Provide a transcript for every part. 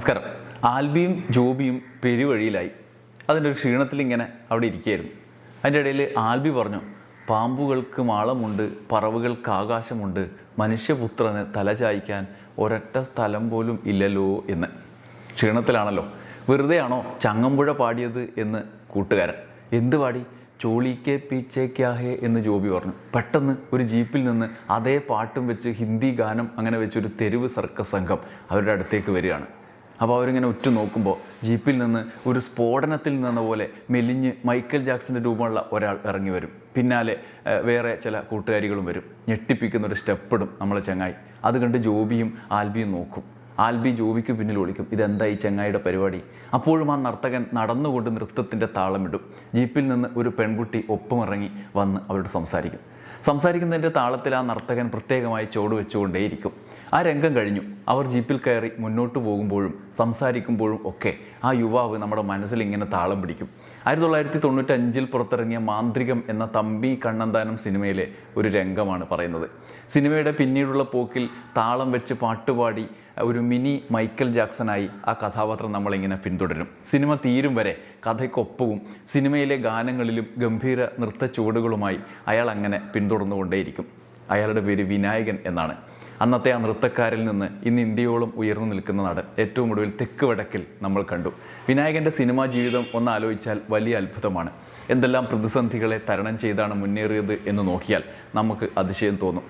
നമസ്കാരം. ആൽബിയും ജോബിയും പെരുവഴിയിലായി. അതിന്റെ ഒരു ക്ഷീണത്തിൽ ഇങ്ങനെ അവിടെ ഇരിക്കുകയായിരുന്നു. അതിന്റെ ഇടയിൽ ആൽബി പറഞ്ഞു പാമ്പുകൾക്ക് മാളമുണ്ട് പറവുകൾക്ക് ആകാശമുണ്ട് മനുഷ്യപുത്രന് തലചായ്ക്കാൻ ഒരൊറ്റ സ്ഥലം പോലും ഇല്ലല്ലോ എന്ന്. ക്ഷീണത്തിലാണല്ലോ. വെറുതെയാണോ ചങ്ങമ്പുഴ പാടിയത് എന്ന് കൂട്ടുകാരൻ. എന്ത് പാടി? ചോളിക്കെ പീച്ചേക്കാഹേ എന്ന് ജോബി പറഞ്ഞു. പെട്ടെന്ന് ഒരു ജീപ്പിൽ നിന്ന് അതേ പാട്ടും വെച്ച് ഹിന്ദി ഗാനം അങ്ങനെ വെച്ച് ഒരു തെരുവ് സർക്കസ് സംഘം അവരുടെ അടുത്തേക്ക് വരികയാണ്. അപ്പോൾ അവരിങ്ങനെ ഉറ്റു നോക്കുമ്പോൾ ജീപ്പിൽ നിന്ന് ഒരു സ്ഫോടനത്തിൽ നിന്ന പോലെ മെലിഞ്ഞ് മൈക്കൽ ജാക്സന്റെ രൂപമുള്ള ഒരാൾ ഇറങ്ങി വരും. പിന്നാലെ വേറെ ചില കൂട്ടുകാരികളും വരും. ഞെട്ടിപ്പിക്കുന്ന ഒരു സ്റ്റെപ്പിടും നമ്മളെ ചങ്ങായി. അത് കണ്ട് ജോബിയും ആൽബിയും നോക്കും. ആൽബി ജോബിക്ക് പിന്നിൽ ഒളിക്കും ഇതെന്താ ഈ ചങ്ങായിയുടെ പരിപാടി? അപ്പോഴും ആ നർത്തകൻ നടന്നുകൊണ്ട് നൃത്തത്തിന്റെ താളമിടും. ജീപ്പിൽ നിന്ന് ഒരു പെൺകുട്ടി ഒപ്പമിറങ്ങി വന്ന് അവരോട് സംസാരിക്കും. സംസാരിക്കുന്നതിന്റെ താളത്തിൽ ആ നർത്തകൻ പ്രത്യേകമായി ചോട് വെച്ചുകൊണ്ടേയിരിക്കും. ആ രംഗം കഴിഞ്ഞു. അവർ ജീപ്പിൽ കയറി മുന്നോട്ട് പോകുമ്പോഴും സംസാരിക്കുമ്പോഴും ഒക്കെ ആ യുവാവ് നമ്മുടെ മനസ്സിൽ ഇങ്ങനെ താളം പിടിക്കും. ആയിരത്തി തൊള്ളായിരത്തി തൊണ്ണൂറ്റഞ്ചിൽ പുറത്തിറങ്ങിയ മാന്ത്രികം എന്ന തമ്പി കണ്ണന്താനം സിനിമയിലെ ഒരു രംഗമാണ് പറയുന്നത്. സിനിമയുടെ പിന്നീടുള്ള പോക്കിൽ താളം വെച്ച് പാട്ടുപാടി ഒരു മിനി മൈക്കൽ ജാക്സനായി ആ കഥാപാത്രം നമ്മളിങ്ങനെ പിന്തുടരും. സിനിമ തീരും വരെ കഥയ്ക്കൊപ്പവും സിനിമയിലെ ഗാനങ്ങളിലും ഗംഭീര നൃത്ത ചുവടുകളുമായി അയാൾ അങ്ങനെ പിന്തുടർന്നുകൊണ്ടേയിരിക്കും. അയാളുടെ പേര് വിനായകൻ എന്നാണ്. അന്നത്തെ ആ നൃത്തക്കാരിൽ നിന്ന് ഇന്ന് ഇന്ത്യയോളം ഉയർന്നു നിൽക്കുന്ന നാട് ഏറ്റവും ഒടുവിൽ തെക്ക് വടക്കിൽ നമ്മൾ കണ്ടു. വിനായകന്റെ സിനിമാ ജീവിതം ഒന്ന് ആലോചിച്ചാൽ വലിയ അത്ഭുതമാണ്. എന്തെല്ലാം പ്രതിസന്ധികളെ തരണം ചെയ്താണ് മുന്നേറിയത് എന്ന് നോക്കിയാൽ നമുക്ക് അതിശയം തോന്നും.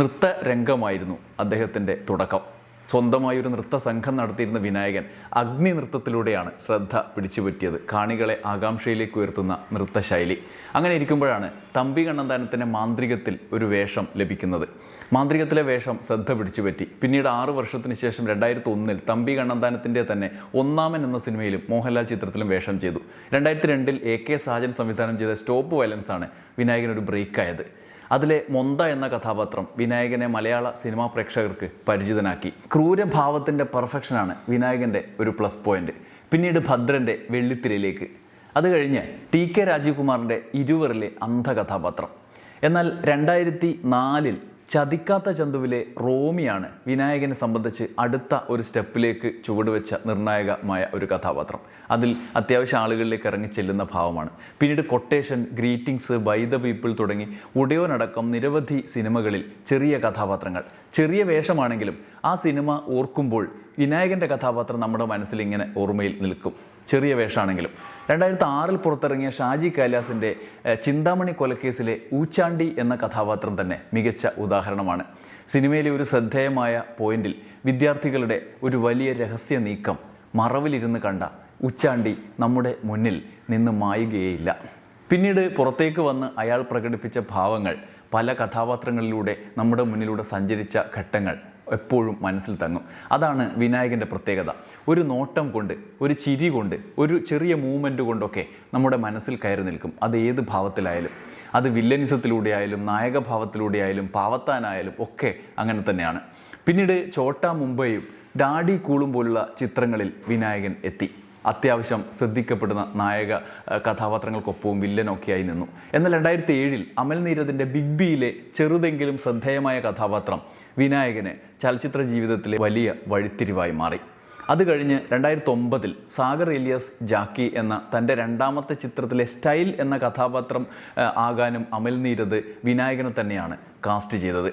നൃത്ത രംഗമായിരുന്നു അദ്ദേഹത്തിന്റെ തുടക്കം. സ്വന്തമായി ഒരു നൃത്ത സംഘം നടത്തിയിരുന്ന വിനായകൻ അഗ്നി നൃത്തത്തിലൂടെയാണ് ശ്രദ്ധ പിടിച്ചുപറ്റിയത്. കാണികളെ ആകാംക്ഷയിലേക്ക് ഉയർത്തുന്ന നൃത്തശൈലി. അങ്ങനെ ഇരിക്കുമ്പോഴാണ് തമ്പി കണ്ണന്താനത്തിന്റെ മാന്ത്രികത്തിൽ ഒരു വേഷം ലഭിക്കുന്നത്. മാന്ത്രികത്തിലെ വേഷം ശ്രദ്ധ പിടിച്ചുപറ്റി. പിന്നീട് ആറു വർഷത്തിന് ശേഷം രണ്ടായിരത്തി ഒന്നിൽ തമ്പി കണ്ണന്താനത്തിന്റെ തന്നെ ഒന്നാമൻ എന്ന സിനിമയിലും മോഹൻലാൽ ചിത്രത്തിലും വേഷം ചെയ്തു. രണ്ടായിരത്തി രണ്ടിൽ എ കെ സാജൻ സംവിധാനം ചെയ്ത സ്റ്റോപ്പ് വയലൻസ് ആണ് വിനായകനൊരു ബ്രേക്കായത്. അതിലെ മൊന്ത എന്ന കഥാപാത്രം വിനായകനെ മലയാള സിനിമാ പ്രേക്ഷകർക്ക് പരിചിതനാക്കി. ക്രൂരഭാവത്തിന്റെ പെർഫെക്ഷനാണ് വിനായകന്റെ ഒരു പ്ലസ് പോയിന്റ്. പിന്നീട് ഭദ്രന്റെ വെള്ളിത്തിരയിലേക്ക്. അത് കഴിഞ്ഞ് ടി കെ രാജീവ് കുമാറിന്റെ ഇരുവറിലെ അന്ധകഥാപാത്രം. എന്നാൽ രണ്ടായിരത്തി നാലിൽ ചതിക്കാത്ത ചന്തുവിലെ റോമിയാണ് വിനായകനെ സംബന്ധിച്ച് അടുത്ത ഒരു സ്റ്റെപ്പിലേക്ക് ചുവടുവെച്ച നിർണായകമായ ഒരു കഥാപാത്രം. അതിൽ അത്യാവശ്യം ആളുകളിലേക്ക് ഇറങ്ങി ചെല്ലുന്ന ഭാവമാണ്. പിന്നീട് quotation greetings by the people തുടങ്ങി ഉടയോനടക്കം നിരവധി സിനിമകളിൽ ചെറിയ കഥാപാത്രങ്ങൾ. ചെറിയ വേഷമാണെങ്കിലും ആ സിനിമ ഓർക്കുമ്പോൾ വിനായകന്റെ കഥാപാത്രം നമ്മുടെ മനസ്സിൽ ഇങ്ങനെ ഓർമ്മയിൽ നിൽക്കും. ചെറിയ വേഷമാണെങ്കിലും രണ്ടായിരത്തി ആറിൽ പുറത്തിറങ്ങിയ ഷാജി കൈലാസിന്റെ ചിന്താമണി കൊലക്കേസിലെ ഊച്ചാണ്ടി എന്ന കഥാപാത്രം തന്നെ മികച്ച ഉദാഹരണമാണ്. സിനിമയിലെ ഒരു ശ്രദ്ധേയമായ പോയിന്റിൽ വിദ്യാർത്ഥികളുടെ ഒരു വലിയ രഹസ്യ നീക്കം മറവിലിരുന്ന് കണ്ട ഉച്ചാണ്ടി നമ്മുടെ മുന്നിൽ നിന്ന് മായുകയേയില്ല. പിന്നീട് പുറത്തേക്ക് വന്ന് അയാൾ പ്രകടിപ്പിച്ച ഭാവങ്ങൾ പല കഥാപാത്രങ്ങളിലൂടെ നമ്മുടെ മുന്നിലൂടെ സഞ്ചരിച്ച ഘട്ടങ്ങൾ എപ്പോഴും മനസ്സിൽ തങ്ങും അതാണ് വിനായകന്റെ പ്രത്യേകത. ഒരു നോട്ടം കൊണ്ട് ഒരു ചിരി കൊണ്ട് ഒരു ചെറിയ മൂവ്മെന്റ് കൊണ്ടൊക്കെ നമ്മുടെ മനസ്സിൽ കയറി നിൽക്കും. അത് ഏത് ഭാവത്തിലായാലും. അത് വില്ലനിസത്തിലൂടെ ആയാലും നായകഭാവത്തിലൂടെ ആയാലും പാവത്താനായാലും ഒക്കെ അങ്ങനെ തന്നെയാണ്. പിന്നീട് ചോട്ട മുംബൈയും ഡാഡി കൂളും പോലുള്ള ചിത്രങ്ങളിൽ വിനായകൻ എത്തി. അത്യാവശ്യം ശ്രദ്ധിക്കപ്പെടുന്ന നായക കഥാപാത്രങ്ങൾക്കൊപ്പവും വില്ലനൊക്കെയായി നിന്നു. എന്നാൽ രണ്ടായിരത്തി ഏഴിൽ അമൽ നീരദിന്റെ ബിഗ് ബിയിലെ ചെറുതെങ്കിലും ശ്രദ്ധേയമായ കഥാപാത്രം വിനായകന് ചലച്ചിത്ര ജീവിതത്തിലെ വലിയ വഴിത്തിരിവായി മാറി. അത് കഴിഞ്ഞ് രണ്ടായിരത്തി ഒമ്പതിൽ സാഗർ എലിയസ് ജാക്കി എന്ന തന്റെ രണ്ടാമത്തെ ചിത്രത്തിലെ സ്റ്റൈൽ എന്ന കഥാപാത്രം ആകാനും അമൽ നീരദ് വിനായകനെ തന്നെയാണ് കാസ്റ്റ് ചെയ്തത്.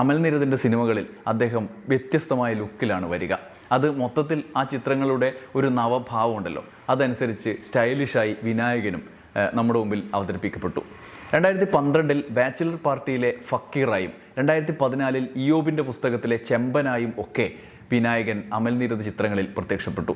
അമൽ നീരദിന്റെ സിനിമകളിൽ അദ്ദേഹം വ്യത്യസ്തമായ ലുക്കിലാണ് വരിക. അത് മൊത്തത്തിൽ ആ ചിത്രങ്ങളുടെ ഒരു നവഭാവം ഉണ്ടല്ലോ. അതനുസരിച്ച് സ്റ്റൈലിഷായി വിനായകനും നമ്മുടെ മുമ്പിൽ അവതരിപ്പിക്കപ്പെട്ടു. രണ്ടായിരത്തി പന്ത്രണ്ടിൽ ബാച്ചിലർ പാർട്ടിയിലെ ഫക്കീറായും രണ്ടായിരത്തി പതിനാലിൽ ഇയോബിന്റെ പുസ്തകത്തിലെ ചെമ്പനായും ഒക്കെ വിനായകൻ അമൽ നീരദ് ചിത്രങ്ങളിൽ പ്രത്യക്ഷപ്പെട്ടു.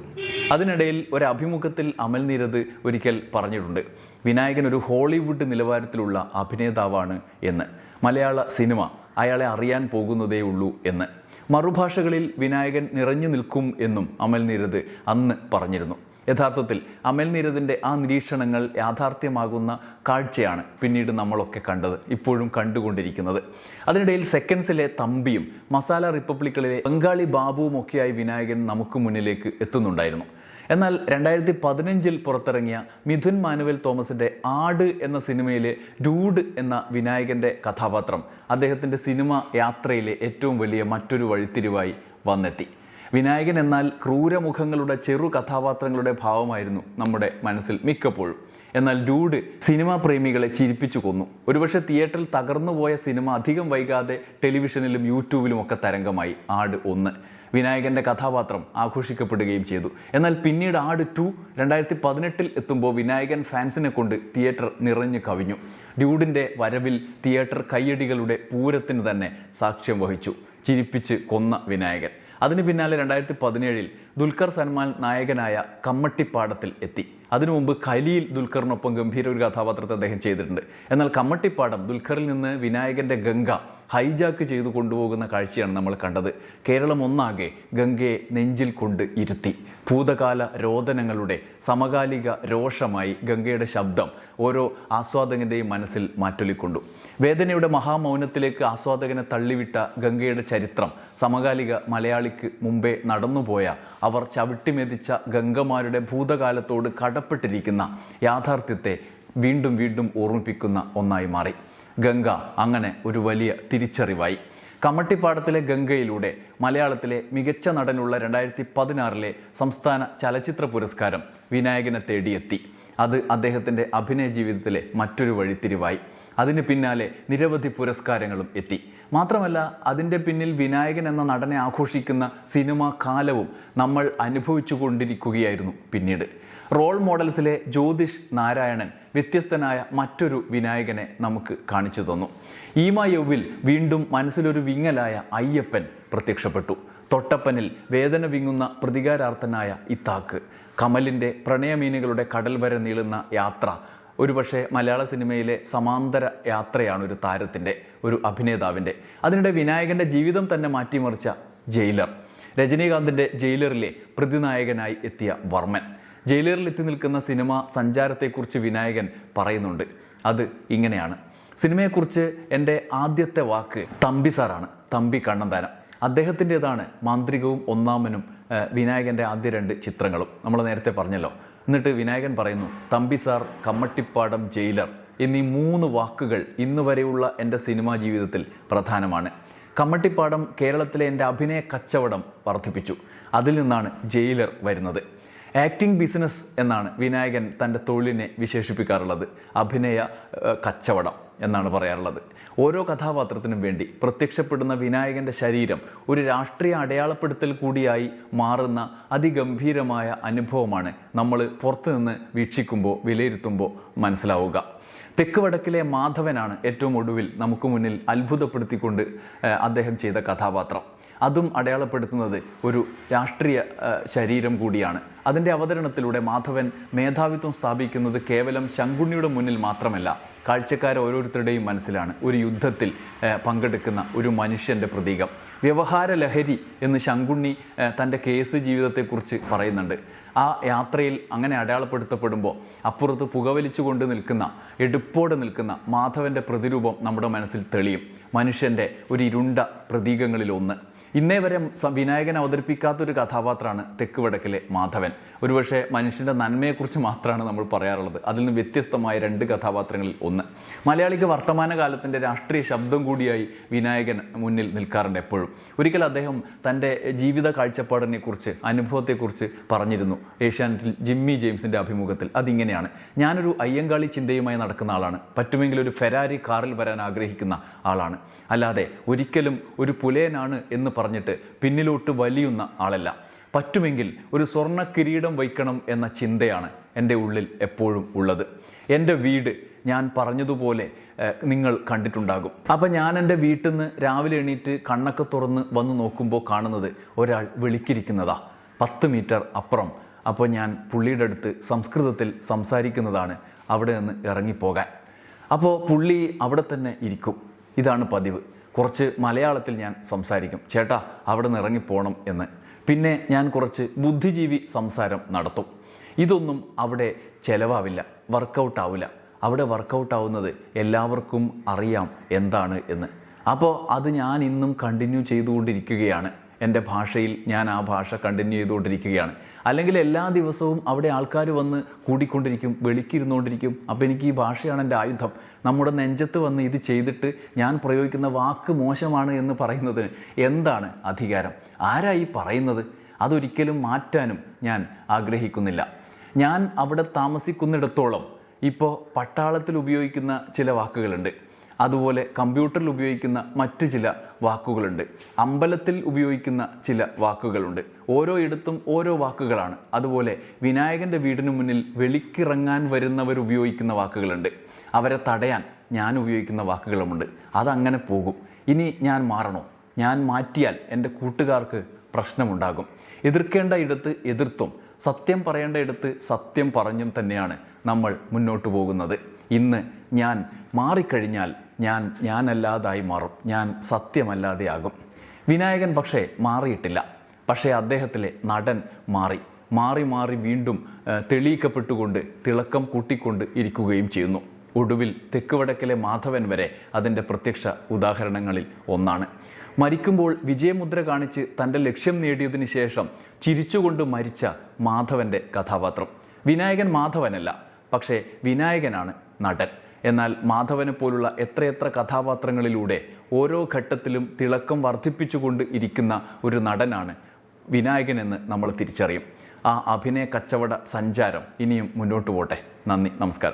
അതിനിടയിൽ ഒരു അഭിമുഖത്തിൽ അമൽ നീരദ് ഒരിക്കൽ പറഞ്ഞിട്ടുണ്ട് വിനായകൻ ഒരു ഹോളിവുഡ് നിലവാരത്തിലുള്ള അഭിനേതാവാണ് എന്ന്. മലയാള സിനിമ അയാളെ അറിയാൻ പോകുന്നതേ ഉള്ളൂ എന്ന്. മറുഭാഷകളിൽ വിനായകൻ നിറഞ്ഞു നിൽക്കും എന്നും അമൽ നീരദ് അന്ന് പറഞ്ഞിരുന്നു. യഥാർത്ഥത്തിൽ അമൽ നീരദിന്റെ ആ നിരീക്ഷണങ്ങൾ യാഥാർത്ഥ്യമാകുന്ന കാഴ്ചയാണ് പിന്നീട് നമ്മളൊക്കെ കണ്ടത് ഇപ്പോഴും കണ്ടുകൊണ്ടിരിക്കുന്നത്. അതിനിടയിൽ സെക്കൻഡ്സിലെ തമ്പിയും മസാല റിപ്പബ്ലിക്കുകളിലെ ബംഗാളി ബാബുവും ഒക്കെയായി വിനായകൻ നമുക്ക് മുന്നിലേക്ക് എത്തുന്നുണ്ടായിരുന്നു. എന്നാൽ രണ്ടായിരത്തി പതിനഞ്ചിൽ പുറത്തിറങ്ങിയ മിഥുൻ മാനുവൽ തോമസിന്റെ ആട് എന്ന സിനിമയിലെ ഡൂഡ് എന്ന വിനായകന്റെ കഥാപാത്രം അദ്ദേഹത്തിന്റെ സിനിമ യാത്രയിലെ ഏറ്റവും വലിയ മറ്റൊരു വഴിത്തിരിവായി വന്നെത്തി. വിനായകൻ എന്നാൽ ക്രൂരമുഖങ്ങളുടെ ചെറു കഥാപാത്രങ്ങളുടെ ഭാവമായിരുന്നു നമ്മുടെ മനസ്സിൽ മിക്കപ്പോഴും. എന്നാൽ ഡൂഡ് സിനിമാ പ്രേമികളെ ചിരിപ്പിച്ചു കൊന്നു. ഒരുപക്ഷെ തിയേറ്ററിൽ തകർന്നുപോയ സിനിമ അധികം വൈകാതെ ടെലിവിഷനിലും യൂട്യൂബിലും ഒക്കെ തരംഗമായി. ആട് ഒന്ന്. വിനായകന്റെ കഥാപാത്രം ആഘോഷിക്കപ്പെടുകയും ചെയ്തു. എന്നാൽ പിന്നീട് ആട് ടു രണ്ടായിരത്തി പതിനെട്ടിൽ എത്തുമ്പോൾ വിനായകൻ ഫാൻസിനെ കൊണ്ട് തിയേറ്റർ നിറഞ്ഞു കവിഞ്ഞു. ഡ്യൂഡിന്റെ വരവിൽ തിയേറ്റർ കയ്യടികളുടെ പൂരത്തിന് തന്നെ സാക്ഷ്യം വഹിച്ചു. ചിരിപ്പിച്ച് കൊന്ന വിനായകൻ. അതിന് പിന്നാലെ രണ്ടായിരത്തി പതിനേഴിൽ ദുൽഖർ സൽമാൻ നായകനായ കമ്മട്ടിപ്പാടത്തിൽ എത്തി. അതിനു മുമ്പ് കലിയിൽ ദുൽഖറിനൊപ്പം ഗംഭീര ഒരു കഥാപാത്രത്തെ അദ്ദേഹം ചെയ്തിട്ടുണ്ട്. എന്നാൽ കമ്മട്ടിപ്പാടം ദുൽഖറിൽ നിന്ന് വിനായകന്റെ ഗംഗ ഹൈജാക്ക് ചെയ്തു കൊണ്ടുപോകുന്ന കാഴ്ചയാണ് നമ്മൾ കണ്ടത്. കേരളം ഒന്നാകെ ഗംഗയെ നെഞ്ചിൽ കൊണ്ട് ഇരുത്തി. ഭൂതകാല രോദനങ്ങളുടെ സമകാലിക രോഷമായി ഗംഗയുടെ ശബ്ദം ഓരോ ആസ്വാദകന്റെയും മനസ്സിൽ മാറ്റൊലിക്കൊണ്ടു. വേദനയുടെ മഹാമൗനത്തിലേക്ക് ആസ്വാദകനെ തള്ളിവിട്ട ഗംഗയുടെ ചരിത്രം സമകാലിക മലയാളിക്ക് മുമ്പേ നടന്നുപോയ അവർ ചവിട്ടിമെതിച്ച ഗംഗമാരുടെ ഭൂതകാലത്തോട് കടപ്പെട്ടിരിക്കുന്ന യാഥാർത്ഥ്യത്തെ വീണ്ടും വീണ്ടും ഓർമ്മിപ്പിക്കുന്ന ഒന്നായി മാറി. ഗംഗ അങ്ങനെ ഒരു വലിയ തിരിച്ചറിവായി. കമ്മട്ടിപ്പാടത്തിലെ ഗംഗയിലൂടെ മലയാളത്തിലെ മികച്ച നടനുള്ള രണ്ടായിരത്തി പതിനാറിലെ സംസ്ഥാന ചലച്ചിത്ര പുരസ്കാരം വിനായകനെ തേടിയെത്തി. അത് അദ്ദേഹത്തിന്റെ അഭിനയ ജീവിതത്തിലെ മറ്റൊരു വഴിത്തിരിവായി. അതിന് പിന്നാലെ നിരവധി പുരസ്കാരങ്ങളും എത്തി. മാത്രമല്ല അതിന്റെ പിന്നിൽ വിനായകൻ എന്ന നടനെ ആഘോഷിക്കുന്ന സിനിമാ കാലവും നമ്മൾ അനുഭവിച്ചു കൊണ്ടിരിക്കുകയായിരുന്നു പിന്നീട്. റോൾ മോഡൽസിലെ ജ്യോതിഷ് നാരായണൻ വ്യത്യസ്തനായ മറ്റൊരു വിനായകനെ നമുക്ക് കാണിച്ചു തന്നു. ഈമയൗവിൽ വീണ്ടും മനസ്സിലൊരു വിങ്ങലായ അയ്യപ്പൻ പ്രത്യക്ഷപ്പെട്ടു. തൊട്ടപ്പനിൽ വേദന വിങ്ങുന്ന പ്രതികാരാർത്ഥനായ ഇത്താക്ക്. കമലിന്റെ പ്രണയമീനുകളുടെ കടൽ വരെ നീളുന്ന യാത്ര ഒരുപക്ഷെ മലയാള സിനിമയിലെ സമാന്തര യാത്രയാണ് ഒരു താരത്തിന്റെ ഒരു അഭിനേതാവിന്റെ അതിനിടെ വിനായകന്റെ ജീവിതം തന്നെ മാറ്റിമറിച്ച ജയിലർ. രജനീകാന്തിന്റെ ജയിലറിലെ പ്രതിനായകനായി എത്തിയ വർമ്മൻ. ജയിലറിൽ എത്തി നിൽക്കുന്ന സിനിമ സഞ്ചാരത്തെക്കുറിച്ച് വിനായകൻ പറയുന്നുണ്ട്. അത് ഇങ്ങനെയാണ്. സിനിമയെക്കുറിച്ച് എന്റെ ആദ്യത്തെ വാക്ക് തമ്പി സാറാണ്. തമ്പി കണ്ണന്താനം. അദ്ദേഹത്തിന്റെതാണ് മാന്ത്രികവും ഒന്നാമനും വിനായകന്റെ ആദ്യ രണ്ട് ചിത്രങ്ങളും. നമ്മൾ നേരത്തെ പറഞ്ഞല്ലോ. എന്നിട്ട് വിനായകൻ പറയുന്നു തമ്പി സാർ കമ്മട്ടിപ്പാടം ജയിലർ എന്നീ മൂന്ന് വാക്കുകൾ ഇന്ന് വരെയുള്ള എന്റെ സിനിമാ ജീവിതത്തിൽ പ്രധാനമാണ്. കമ്മട്ടിപ്പാടം കേരളത്തിലെ എന്റെ അഭിനയ കച്ചവടം വർദ്ധിപ്പിച്ചു. അതിൽ നിന്നാണ് ജയിലർ വരുന്നത്. ആക്ടിംഗ് ബിസിനസ് എന്നാണ് വിനായകൻ തന്റെ തൊഴിലിനെ വിശേഷിപ്പിക്കാറുള്ളത്. അഭിനയ കച്ചവടം എന്നാണ് പറയാറുള്ളത്. ഓരോ കഥാപാത്രത്തിനും വേണ്ടി പ്രത്യക്ഷപ്പെടുന്ന വിനായകന്റെ ശരീരം ഒരു രാഷ്ട്രീയ അടയാളപ്പെടുത്തൽ കൂടിയായി മാറുന്ന അതിഗംഭീരമായ അനുഭവമാണ് നമ്മൾ പുറത്തുനിന്ന് വീക്ഷിക്കുമ്പോൾ വിലയിരുത്തുമ്പോൾ മനസ്സിലാവുക. തെക്ക് വടക്കിലെ മാധവനാണ് ഏറ്റവും ഒടുവിൽ നമുക്ക് മുന്നിൽ അത്ഭുതപ്പെടുത്തിക്കൊണ്ട് അദ്ദേഹം ചെയ്ത കഥാപാത്രം. അതും അടയാളപ്പെടുത്തുന്നത് ഒരു രാഷ്ട്രീയ ശരീരം കൂടിയാണ്. അതിന്റെ അവതരണത്തിലൂടെ മാധവൻ മേധാവിത്വം സ്ഥാപിക്കുന്നത് കേവലം ശങ്കുണ്ണിയുടെ മുന്നിൽ മാത്രമല്ല കാഴ്ചക്കാർ ഓരോരുത്തരുടെയും മനസ്സിലാണ്. ഒരു യുദ്ധത്തിൽ പങ്കെടുക്കുന്ന ഒരു മനുഷ്യന്റെ പ്രതീകം. വ്യവഹാര ലഹരി എന്ന് ശങ്കുണ്ണി തന്റെ കേസ് ജീവിതത്തെക്കുറിച്ച് പറയുന്നുണ്ട്. ആ യാത്രയിൽ അങ്ങനെ അടയാളപ്പെടുത്തപ്പെടുമ്പോൾ അപ്പുറത്ത് പുകവലിച്ചുകൊണ്ട് നിൽക്കുന്ന എടുപ്പോടെ നിൽക്കുന്ന മാധവന്റെ പ്രതിരൂപം നമ്മുടെ മനസ്സിൽ തെളിയും. മനുഷ്യന്റെ ഒരു ഇരുണ്ട പ്രതീകങ്ങളിൽ ഒന്ന് ഇന്നേ വരെ വിനായകൻ അവതരിപ്പിക്കാത്തൊരു കഥാപാത്രമാണ് തെക്ക് വടക്കിലെ മാധവൻ. ഒരുപക്ഷെ മനുഷ്യന്റെ നന്മയെക്കുറിച്ച് മാത്രമാണ് നമ്മൾ പറയാറുള്ളത്. അതിൽ നിന്ന് വ്യത്യസ്തമായ രണ്ട് കഥാപാത്രങ്ങളിൽ ഒന്ന്. മലയാളിക്ക് വർത്തമാനകാലത്തിന്റെ രാഷ്ട്രീയ ശബ്ദം കൂടിയായി വിനായകൻ മുന്നിൽ നിൽക്കാറുണ്ട് എപ്പോഴും. ഒരിക്കൽ അദ്ദേഹം തന്റെ ജീവിത കാഴ്ചപ്പാടിനെ കുറിച്ച് അനുഭവത്തെക്കുറിച്ച് പറഞ്ഞിരുന്നു. ഏഷ്യാനെറ്റിൽ ജിമ്മി ജെയിംസിന്റെ അഭിമുഖത്തിൽ. അതിങ്ങനെയാണ്. ഞാനൊരു അയ്യങ്കാളി ചിന്തയുമായി നടക്കുന്ന ആളാണ്. പറ്റുമെങ്കിൽ ഒരു ഫെരാരി കാറിൽ വരാൻ ആഗ്രഹിക്കുന്ന ആളാണ്. അല്ലാതെ ഒരിക്കലും ഒരു പുലയനാണ് എന്ന് പറഞ്ഞിട്ട് പിന്നിലോട്ട് വലിയുന്ന ആളല്ല. പറ്റുമെങ്കിൽ ഒരു സ്വർണ കിരീടം വയ്ക്കണം എന്ന ചിന്തയാണ് എന്റെ ഉള്ളിൽ എപ്പോഴും ഉള്ളത്. എന്റെ വീട് ഞാൻ പറഞ്ഞതുപോലെ നിങ്ങൾ കണ്ടിട്ടുണ്ടാകും. അപ്പം ഞാൻ എന്റെ വീട്ടിൽ നിന്ന് രാവിലെ എണീറ്റ് കണ്ണൊക്കെ തുറന്ന് വന്ന് നോക്കുമ്പോൾ കാണുന്നത് ഒരാൾ വിളിക്കിരിക്കുന്നതാ. പത്ത് മീറ്റർ അപ്പുറം. അപ്പോൾ ഞാൻ പുള്ളിയുടെ അടുത്ത് സംസ്കൃതത്തിൽ സംസാരിക്കുന്നതാണ് അവിടെ നിന്ന് ഇറങ്ങിപ്പോകാൻ. അപ്പോൾ പുള്ളി അവിടെ തന്നെ ഇരിക്കും. ഇതാണ് പതിവ്. കുറച്ച് മലയാളത്തിൽ ഞാൻ സംസാരിക്കും. ചേട്ടാ അവിടെ നിന്ന് ഇറങ്ങിപ്പോണം എന്ന്. പിന്നെ ഞാൻ കുറച്ച് ബുദ്ധിജീവി സംസാരം നടത്തും. ഇതൊന്നും അവിടെ ചിലവാവില്ല വർക്കൗട്ട് ആവില്ല അവിടെ വർക്കൗട്ട് ആവുന്നത് എല്ലാവർക്കും അറിയാം എന്താണ് എന്ന്. അപ്പോൾ അത് ഞാൻ ഇന്നും കണ്ടിന്യൂ ചെയ്തുകൊണ്ടിരിക്കുകയാണ്. എന്റെ ഭാഷയിൽ ഞാൻ ആ ഭാഷ കണ്ടിന്യൂ ചെയ്തുകൊണ്ടിരിക്കുകയാണ്. അല്ലെങ്കിൽ എല്ലാ ദിവസവും അവിടെ ആൾക്കാർ വന്ന് കൂടിക്കൊണ്ടിരിക്കും വെളിക്കിരുന്നുകൊണ്ടിരിക്കും. അപ്പോൾ എനിക്ക് ഈ ഭാഷയാണ് എന്റെ ആയുധം. നമ്മുടെ നെഞ്ചത്ത് വന്ന് ഇത് ചെയ്തിട്ട് ഞാൻ പ്രയോഗിക്കുന്ന വാക്ക് മോശമാണ് എന്ന് പറയുന്നതിന് എന്താണ് അധികാരം? ആരായി പറയുന്നത്? അതൊരിക്കലും മാറ്റാനും ഞാൻ ആഗ്രഹിക്കുന്നില്ല. ഞാൻ അവിടെ താമസിക്കുന്നിടത്തോളം ഇപ്പോൾ പട്ടാളത്തിൽ ഉപയോഗിക്കുന്ന ചില വാക്കുകളുണ്ട്. അതുപോലെ കമ്പ്യൂട്ടറിൽ ഉപയോഗിക്കുന്ന മറ്റ് ചില വാക്കുകളുണ്ട്. അമ്പലത്തിൽ ഉപയോഗിക്കുന്ന ചില വാക്കുകളുണ്ട്. ഓരോ ഇടത്തും ഓരോ വാക്കുകളാണ്. അതുപോലെ വിനായകന്റെ വീടിന് മുന്നിൽ വെളിക്കിറങ്ങാൻ വരുന്നവർ ഉപയോഗിക്കുന്ന വാക്കുകളുണ്ട്. അവരെ തടയാൻ ഞാൻ ഉപയോഗിക്കുന്ന വാക്കുകളുമുണ്ട്. അതങ്ങനെ പോകും. ഇനി ഞാൻ മാറണോ? ഞാൻ മാറ്റിയാൽ എന്റെ കൂട്ടുകാർക്ക് പ്രശ്നമുണ്ടാകും. എതിർക്കേണ്ട ഇടത്ത് എതിർത്തും. സത്യം പറയേണ്ട ഇടത്ത് സത്യം പറഞ്ഞും തന്നെയാണ് നമ്മൾ മുന്നോട്ട് പോകുന്നത്. ഇന്ന് ഞാൻ മാറിക്കഴിഞ്ഞാൽ ഞാൻ ഞാനല്ലാതായി മാറും. ഞാൻ സത്യമല്ലാതെ ആകും വിനായകൻ പക്ഷേ മാറിയിട്ടില്ല. പക്ഷേ അദ്ദേഹത്തിലെ നടൻ മാറി. മാറി മാറി വീണ്ടും തെളിയിക്കപ്പെട്ടുകൊണ്ട് തിളക്കം കൂട്ടിക്കൊണ്ട് ഇരിക്കുകയും ചെയ്യുന്നു. ഒടുവിൽ തെക്കുവടക്കിലെ മാധവൻ വരെ അതിന്റെ പ്രത്യക്ഷ ഉദാഹരണങ്ങളിൽ ഒന്നാണ്. മരിക്കുമ്പോൾ വിജയമുദ്ര കാണിച്ച് തന്റെ ലക്ഷ്യം നേടിയതിന് ശേഷം ചിരിച്ചുകൊണ്ട് മരിച്ച മാധവന്റെ കഥാപാത്രം. വിനായകൻ മാധവനല്ല പക്ഷേ വിനായകനാണ് നടൻ. എന്നാൽ മാധവനെ പോലുള്ള എത്രയെത്ര കഥാപാത്രങ്ങളിലൂടെ ഓരോ ഘട്ടത്തിലും തിളക്കം വർദ്ധിപ്പിച്ചുകൊണ്ട് ഇരിക്കുന്ന ഒരു നടനാണ് വിനായകൻ എന്ന് നമ്മൾ തിരിച്ചറിയും. ആ അഭിനയ കച്ചവട സഞ്ചാരം ഇനിയും മുന്നോട്ട് പോട്ടെ. നന്ദി നമസ്കാരം.